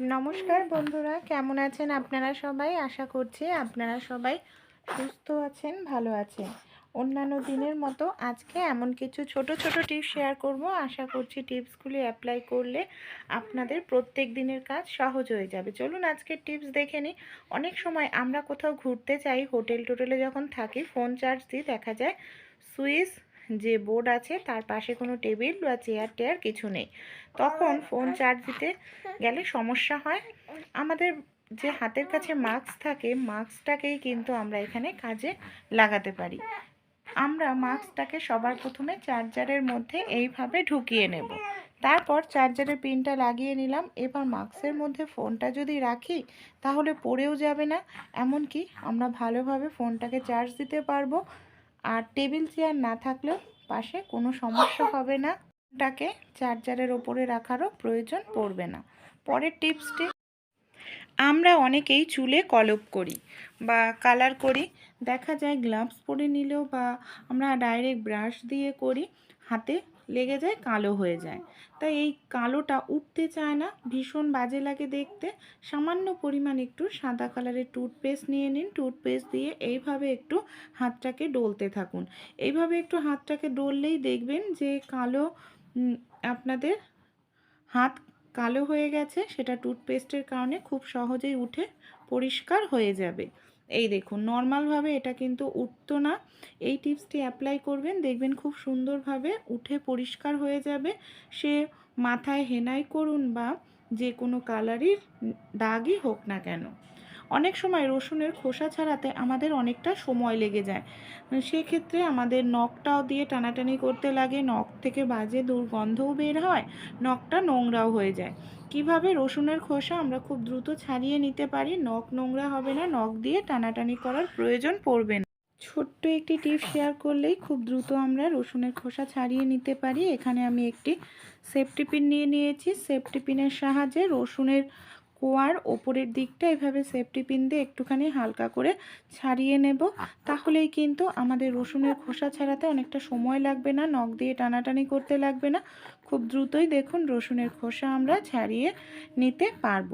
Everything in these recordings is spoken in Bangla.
নমস্কার বন্ধুরা, কেমন আছেন আপনারা সবাই? আশা করছি আপনারা সবাই সুস্থ আছেন, ভালো আছেন। অন্যান্য দিনের মতো আজকে এমন কিছু ছোট ছোট টিপস শেয়ার করব। আশা করছি টিপসগুলি অ্যাপ্লাই করলে আপনাদের প্রত্যেক দিনের কাজ সহজ হয়ে যাবে। চলুন আজকের টিপস দেখে নিই। অনেক সময় আমরা কোথাও ঘুরতে চাই হোটেল টোটেলে যখন থাকি ফোন চার্জ দিয়ে দেখা যায় সুইচ যে বোর্ড আছে তার পাশে কোনো টেবিল বা চেয়ার টেয়ার কিছু নেই। তখন ফোন চার্জ দিতে গেলে সমস্যা হয়। আমাদের যে হাতের কাছে মাস্ক থাকে মাস্কটাকেই কিন্তু আমরা এখানে কাজে লাগাতে পারি। আমরা মাস্কটাকে সবার প্রথমে চার্জারের মধ্যে এইভাবে ঢুকিয়ে নেব। তারপর চার্জারের পিনটা লাগিয়ে নিলাম। এবার মাস্কের মধ্যে ফোনটা যদি রাখি তাহলে পড়েও যাবে না। এমনকি আমরা ভালোভাবে ফোনটাকে চার্জ দিতে পারব। আর টেবিল চেয়ার না থাকলেও পাশে কোনো সমস্যা হবে না। ফোনটাকে চার্জারের ওপরে রাখারও প্রয়োজন পড়বে না। পরের টিপসটি আমরা অনেকেই চুলে কলপ করি বা কালার করি। দেখা যায় গ্লাভস পরে নিলেও বা আমরা ডাইরেক্ট ব্রাশ দিয়ে করি হাতে লেগে যায়, কালো হয়ে যায়। তাই এই কালোটা উঠতে চায় না। ভীষণ বাজে লাগে দেখতে। সামান্য পরিমাণ একটু সাদা কালারের টুথপেস্ট নিয়ে নিন। টুথপেস্ট দিয়ে এইভাবে একটু হাতটাকে ডলতে থাকুন। এইভাবে একটু হাতটাকে ডললেই দেখবেন যে কালো আপনাদের হাত কালো হয়ে গেছে। সেটা টুথপেস্টের কারণে খুব সহজেই উঠে পরিষ্কার হয়ে যাবে। এই দেখুন নর্মালভাবে এটা কিন্তু উঠতো না। এই টিপসটি অ্যাপ্লাই করবেন, দেখবেন খুব সুন্দরভাবে উঠে পরিষ্কার হয়ে যাবে। সে মাথায় হেনাই করুন বা যে কোনো কালারের দাগই হোক না কেন। অনেক সময় রসুনের খোসা ছাড়াতে আমাদের অনেকটা সময় লেগে যায়। সেক্ষেত্রে আমাদের নখটাও দিয়ে টানাটানি করতে লাগে, নখ থেকে বাজে দুর্গন্ধও বের হয়, নখটা নোংরাও হয়ে যায়। কীভাবে রসুনের খোসা আমরা খুব দ্রুত ছাড়িয়ে নিতে পারি, নখ নোংরা হবে না, নখ দিয়ে টানাটানি করার প্রয়োজন পড়বে না। ছোট্ট একটি টিপ শেয়ার করলেই খুব দ্রুত আমরা রসুনের খোসা ছাড়িয়ে নিতে পারি। এখানে আমি একটি সেফটি পিন নিয়ে নিয়েছি। সেফটি পিনের সাহায্যে রসুনের কোয়ার ওপরের দিকটা এভাবে সেফটি পিন দিয়ে একটুখানি হালকা করে ছাড়িয়ে নেব। তাহলেই কিন্তু আমাদের রসুনের খোসা ছাড়াতে অনেকটা সময় লাগবে না নখ দিয়ে টানাটানি করতে লাগবে না। খুব দ্রুতই দেখুন রসুনের খোসা আমরা ছাড়িয়ে নিতে পারব।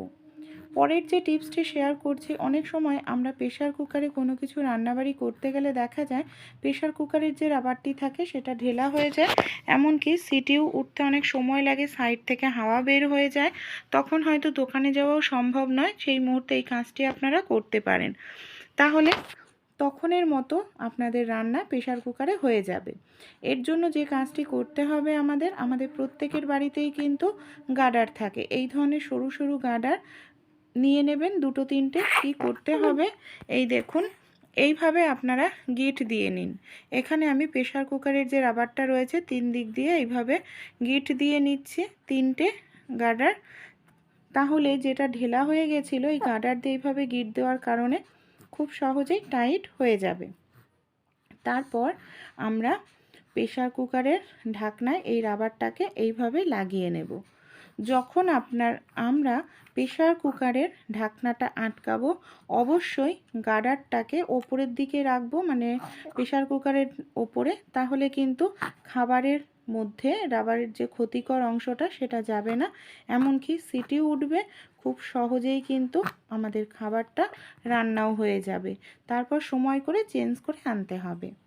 পরের যে টিপসটি শেয়ার করছি, অনেক সময় আমরা প্রেশার কুকারে কোনো কিছু রান্নাবাড়ি করতে গেলে দেখা যায় প্রেশার কুকারের যে রাবারটি থাকে সেটা ঢেলা হয়ে যায়। এমনকি সিটিও উঠতে অনেক সময় লাগে, সাইড থেকে হাওয়া বের হয়ে যায়। তখন হয়তো দোকানে যাওয়াও সম্ভব নয়, সেই মুহূর্তে এই কাজটি আপনারা করতে পারেন। তাহলে তখনের মতো আপনাদের রান্না প্রেশার কুকারে হয়ে যাবে। এর জন্য যে কাজটি করতে হবে আমাদের আমাদের প্রত্যেকের বাড়িতেই কিন্তু গার্ডার থাকে। এই ধরনের সরু সরু গার্ডার নিয়ে নেবেন দুটো তিনটে, কি করতে হবে? এই দেখুন, এইভাবে আপনারা গিট দিয়ে নিন। এখানে আমি প্রেশার কুকারের যে রাবারটা রয়েছে, তিন দিক দিয়ে এইভাবে গিট দিয়ে নিচ্ছি, তিনটে গার্ডার তাহলে যেটা ঢেলা হয়ে গেছিল, এই গার্ডার দিয়ে এইভাবে গিট দেওয়ার কারণে খুব সহজেই টাইট হয়ে যাবে। তারপর আমরা প্রেশার কুকারের ঢাকনায় এই রাবারটাকে এইভাবে লাগিয়ে নেব। যখন আপনার, আমরা প্রেশার কুকারের ঢাকনাটা আটকাবো, অবশ্যই গাডারটাকে ওপরের দিকে রাখব মানে প্রেশার কুকারের ওপরে, তাহলে কিন্তু খাবারের মধ্যে রাবারের যে ক্ষতিকর অংশটা সেটা যাবে না। এমনকি সিটি উঠবে, খুব সহজেই কিন্তু আমাদের খাবারটা রান্নাও হয়ে যাবে। তারপর সময় করে চেঞ্জ করে আনতে হবে।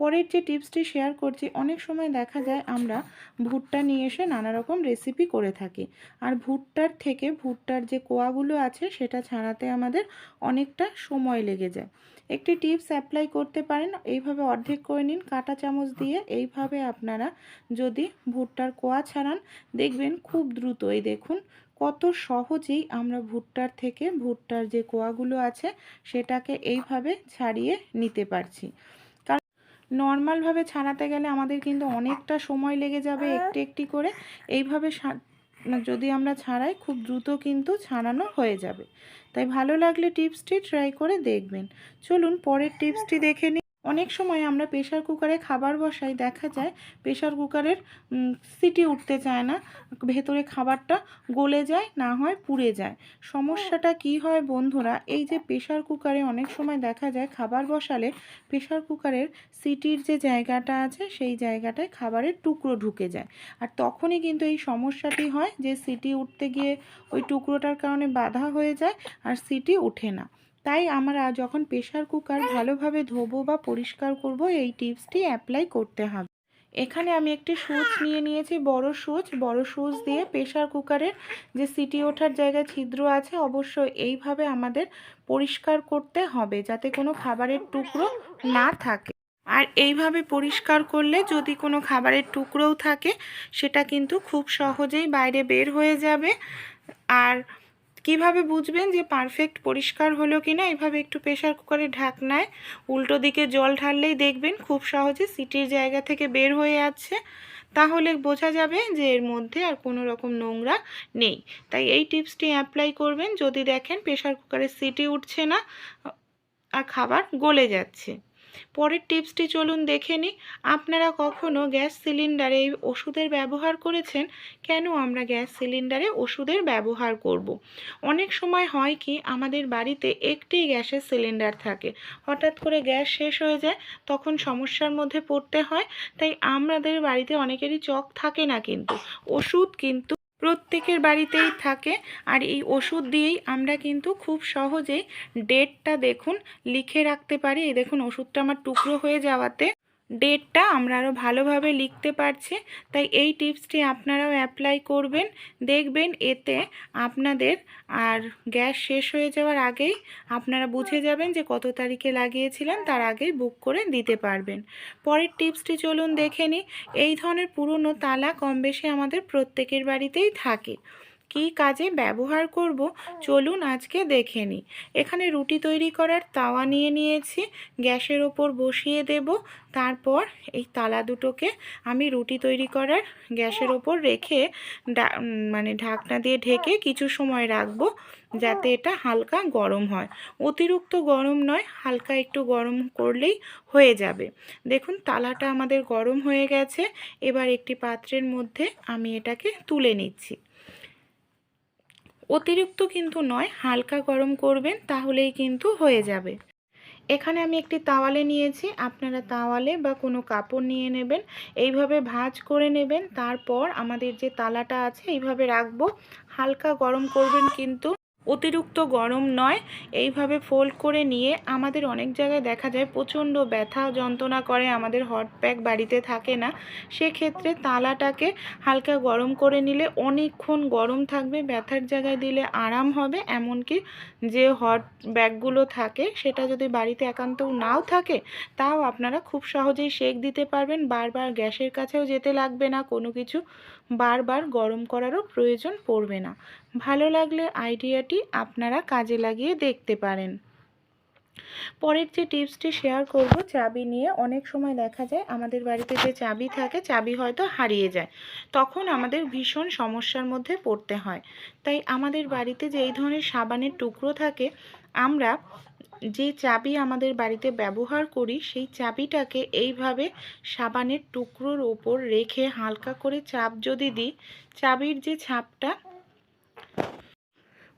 পরের যে টিপসটি শেয়ার করছি, অনেক সময় দেখা যায় আমরা ভুট্টা নিয়ে এসে নানা রকম রেসিপি করে থাকি। আর ভুট্টার থেকে ভুট্টার যে কোয়াগুলো আছে, সেটা ছাড়াতে আমাদের অনেকটা সময় লেগে যায়। একটি টিপস অ্যাপ্লাই করতে পারেন, এইভাবে অর্ধেক করে নিন, কাঁটা চামচ দিয়ে। এইভাবে আপনারা যদি ভুট্টার কোয়া ছাড়ান, দেখবেন খুব দ্রুত। এই দেখুন, কত সহজেই আমরা ভুট্টার থেকে ভুট্টার যে কোয়াগুলো আছে, সেটাকে এইভাবে ছাড়িয়ে নিতে পারছি। নর্মালভাবে ছাড়াতে গেলে আমাদের কিন্তু অনেকটা সময় লেগে যাবে একটি একটি করে। এইভাবে যদি আমরা ছাড়াই খুব দ্রুত কিন্তু ছাড়ানো হয়ে যাবে। তাই ভালো লাগলে টিপসটি ট্রাই করে দেখবেন। চলুন পরের টিপসটি দেখে নিই অনেক সময় আমরা প্রেশার কুকারে খাবার বসাই দেখা যায় প্রেশার কুকারের সিটি উঠতে চায় না ভেতরে খাবারটা গলে যায় না হয় পুড়ে যায়। সমস্যাটা কি হয় বন্ধুরা এই যে প্রেশার কুকারে অনেক সময় দেখা যায় খাবার বসালে প্রেশার কুকারের সিটির যে জায়গাটা আছে সেই জায়গাটায় খাবারের টুকরো ঢুকে যায়। আর তখনই কিন্তু এই সমস্যাটি হয় যে সিটি উঠতে গিয়ে ওই টুকরোটার কারণে বাধা হয়ে যায় আর সিটি উঠে না। তাই আমরা যখন প্রেশার কুকার ভালোভাবে ধোবো বা পরিষ্কার করব, এই টিপসটি অ্যাপ্লাই করতে হবে। এখানে আমি একটি সুচ নিয়ে নিয়েছি, বড় সুচ। বড় সুচ দিয়ে প্রেশার কুকারের যে সিটি ওঠার জায়গায় ছিদ্র আছে, অবশ্যই এইভাবে আমাদের পরিষ্কার করতে হবে, যাতে কোনো খাবারের টুকরো না থাকে। আর এইভাবে পরিষ্কার করলে যদি কোনো খাবারের টুকরোও থাকে, সেটা কিন্তু খুব সহজেই বাইরে বের হয়ে যাবে। আর কীভাবে বুঝবেন যে পারফেক্ট পরিষ্কার হলো কি না এভাবে একটু প্রেশার কুকারের ঢাকনায় উল্টো দিকে জল ঢাললেই দেখবেন খুব সহজে সিটির জায়গা থেকে বের হয়ে যাচ্ছে। তাহলে বোঝা যাবে যে এর মধ্যে আর কোনো রকম নোংরা নেই। তাই এই টিপসটি অ্যাপ্লাই করবেন। যদি দেখেন প্রেশার কুকারের সিটি উঠছে না, আর খাবার গলে যাচ্ছে। পরের টিপসটি চলুন দেখে নিই। আপনারা কখনো গ্যাস সিলিন্ডারে এই ওষুধের ব্যবহার করেছেন? কেন আমরা গ্যাস সিলিন্ডারে ওষুধের ব্যবহার করব। অনেক সময় হয় কি, আমাদের বাড়িতে একটি গ্যাসের সিলিন্ডার থাকে। হঠাৎ করে গ্যাস শেষ হয়ে যায়, তখন সমস্যার মধ্যে পড়তে হয়। তাই আমাদের বাড়িতে অনেকেরই চক থাকে না কিন্তু। ওষুধ কিন্তু প্রত্যেকের বাড়িতেই থাকে। আর এই ওষুধ দিয়েই আমরা কিন্তু খুব সহজেই ডেটটা দেখুন লিখে রাখতে পারি। এই দেখুন, ওষুধটা আমার টুকরো হয়ে যাওয়াতে। ডেটটা আমরা আরও ভালোভাবে লিখতে পারছি। তাই এই টিপসটি আপনারাও অ্যাপ্লাই করবেন। দেখবেন এতে আপনাদের আর গ্যাস শেষ হয়ে যাওয়ার আগেই আপনারা বুঝে যাবেন যে কত তারিখে লাগিয়েছিলেন, তার আগেই বুক করে দিতে পারবেন। পরের টিপসটি চলুন দেখে নিই। এই ধরনের পুরনো তালা কম বেশি আমাদের প্রত্যেকের বাড়িতেই থাকে। কী কাজে ব্যবহার করব? চলুন আজকে দেখে নিই। এখানে রুটি তৈরি করার তাওয়া নিয়ে নিয়েছি, গ্যাসের ওপর বসিয়ে দেব। তারপর এই তালা দুটোকে আমি রুটি তৈরি করার গ্যাসের ওপর রেখে মানে ঢাকনা দিয়ে ঢেকে কিছু সময় রাখব যাতে এটা হালকা গরম হয়। অতিরিক্ত গরম নয়, হালকা একটু গরম করলেই হয়ে যাবে। দেখুন তালাটা আমাদের গরম হয়ে গেছে। এবার একটি পাত্রের মধ্যে আমি এটাকে তুলে নিচ্ছি। অতিরিক্ত কিন্তু নয়, হালকা গরম করবেন তাহলেই কিন্তু হয়ে যাবে। এখানে আমি একটি তাওয়ালে নিয়েছি, আপনারা তাওয়ালে বা কোনো কাপড় নিয়ে নেবেন, এইভাবে ভাজ করে নেবেন, তারপর আমাদের যে তালাটা আছে এইভাবে রাখব, হালকা গরম করবেন কিন্তু অতিরিক্ত গরম নয়। এইভাবে ফোল্ড করে নিয়ে আমাদের অনেক জায়গায় দেখা যায় প্রচণ্ড ব্যথা যন্ত্রণা করে, আমাদের হট প্যাক বাড়িতে থাকে না। সেক্ষেত্রে তালাটাকে হালকা গরম করে নিলে অনেকক্ষণ গরম থাকবে, ব্যথার জায়গায় দিলে আরাম হবে। এমনকি যে হট ব্যাগগুলো থাকে, সেটা যদি বাড়িতে একান্ত নাও থাকে, তাও আপনারা খুব সহজেই সেক দিতে পারবেন। বারবার গ্যাসের কাছেও যেতে লাগবে না কোনো কিছু। বারবার গরম করারও প্রয়োজন পড়বে না। ভালো লাগলে আইডিয়াটি আপনারা কাজে লাগিয়ে দেখতে পারেন। পরের যে টিপসটি শেয়ার করব, চাবি নিয়ে অনেক সময় দেখা যায় আমাদের বাড়িতে যে চাবি থাকে, চাবি হয়তো হারিয়ে যায়। তখন আমাদের ভীষণ সমস্যার মধ্যে পড়তে হয়। তাই আমাদের বাড়িতে যে এই ধরনের সাবানের টুকরো থাকে, আমরা যে চাবি আমাদের বাড়িতে ব্যবহার করি, সেই চাবিটাকে এইভাবে সাবানের টুকরোর ওপর রেখে হালকা করে চাপ যদি দিই, চাবির যে ছাপটা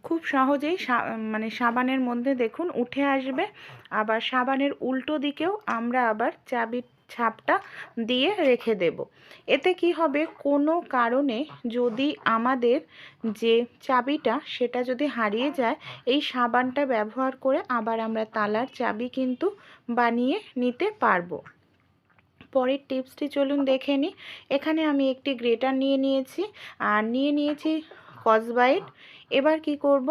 খুব সহজেই মানে সাবানের মধ্যে দেখুন উঠে আসবে। আবার সাবানের উল্টো দিকেও আমরা আবার চাবির ছাপটা দিয়ে রেখে দেব। এতে কি হবে? কোনো কারণে যদি আমাদের যে চাবিটা সেটা যদি হারিয়ে যায়, এই সাবানটা ব্যবহার করে আবার আমরা তালার চাবি কিন্তু বানিয়ে নিতে পারব। পরের টিপসটি চলুন দেখে নিই এখানে আমি একটি গ্রেটার নিয়ে নিয়েছি। আর নিয়ে নিয়েছি কসবাইট। এবার কি করব?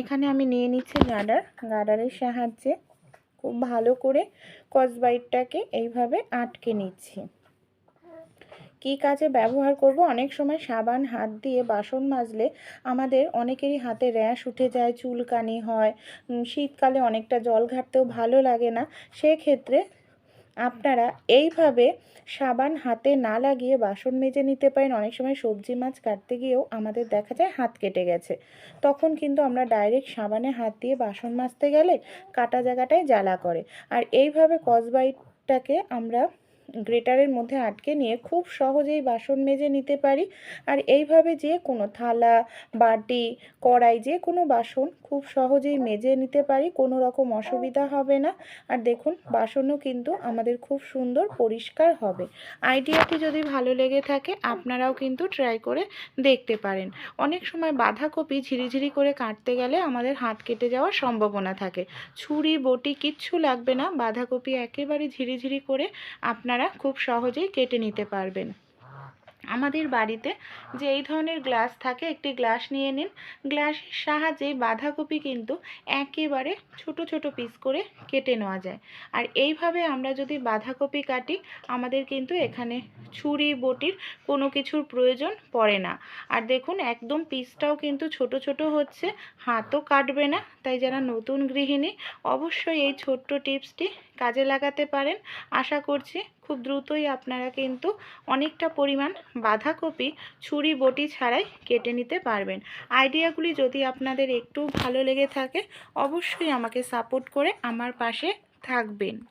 এখানে আমি নিয়ে নিচ্ছি গার্ডার। গার্ডারের সাহায্যে খুব ভালো করে কসবাইটটাকে এইভাবে আটকে নিচ্ছি। কী কাজে ব্যবহার করব? অনেক সময় সাবান, হাত দিয়ে বাসন মাজলে আমাদের অনেকেরই হাতে র্যাশ উঠে যায়, চুলকানি হয় শীতকালে অনেকটা জল ঘাটতেও ভালো লাগে না। সেক্ষেত্রে আপনারা এইভাবে সাবান হাতে না লাগিয়ে বাসন মেজে নিতে পারেন। অনেক সময় সবজি মাছ কাটতে গিয়েও আমাদের দেখা যায় হাত কেটে গেছে। তখন কিন্তু আমরা ডাইরেক্ট সাবানে হাত দিয়ে বাসন মাজতে গেলে কাটা জায়গাটায় জ্বালা করে। আর এইভাবে কসবাইট শাকটাকে আমরা গ্রেটারের মধ্যে আটকে নিয়ে খুব সহজেই বাসন মেজে নিতে পারি। আর এইভাবে যে কোনো থালা, বাটি, কড়াই যে কোনো বাসন খুব সহজেই মেজে নিতে পারি, কোনো রকম অসুবিধা হবে না। আর দেখুন, বাসনও কিন্তু আমাদের খুব সুন্দর পরিষ্কার হবে। আইডিয়াটি যদি ভালো লেগে থাকে, আপনারাও কিন্তু ট্রাই করে দেখতে পারেন। অনেক সময় বাঁধাকপি ঝিরিঝিরি করে কাটতে গেলে আমাদের হাত কেটে যাওয়ার সম্ভাবনা থাকে। ছুরি, বটি কিচ্ছু লাগবে না। বাঁধাকপি একেবারে ঝিরিঝিরি করে আপনারা খুব সহজেই কেটে নিতে পারবেন। আমাদের বাড়িতে যে এই ধরনের গ্লাস থাকে, একটি গ্লাস নিয়ে নিন। গ্লাসের সাহায্যে বাঁধাকপি কিন্তু একেবারে ছোট ছোট পিস করে কেটে নেওয়া যায়। আর এইভাবে আমরা যদি বাঁধাকপি কাটি, আমাদের কিন্তু এখানে ছুরি, বটির কোনো কিছুর প্রয়োজন পড়ে না। আর দেখুন, একদম পিসটাও কিন্তু ছোট ছোট হচ্ছে, হাতও কাটবে না। তাই যারা নতুন গৃহিণী, অবশ্যই এই ছোট্ট টিপসটি কাজে লাগাতে পারেন। আশা করছি খুব দ্রুতই আপনারা কিন্তু অনেকটা পরিমাণ বাঁধাকপি ছুরি বটি ছাড়াই কেটে নিতে পারবেন। আইডিয়াগুলি যদি আপনাদের একটু ভালো লেগে থাকে, অবশ্যই আমাকে সাপোর্ট করে আমার পাশে থাকবেন।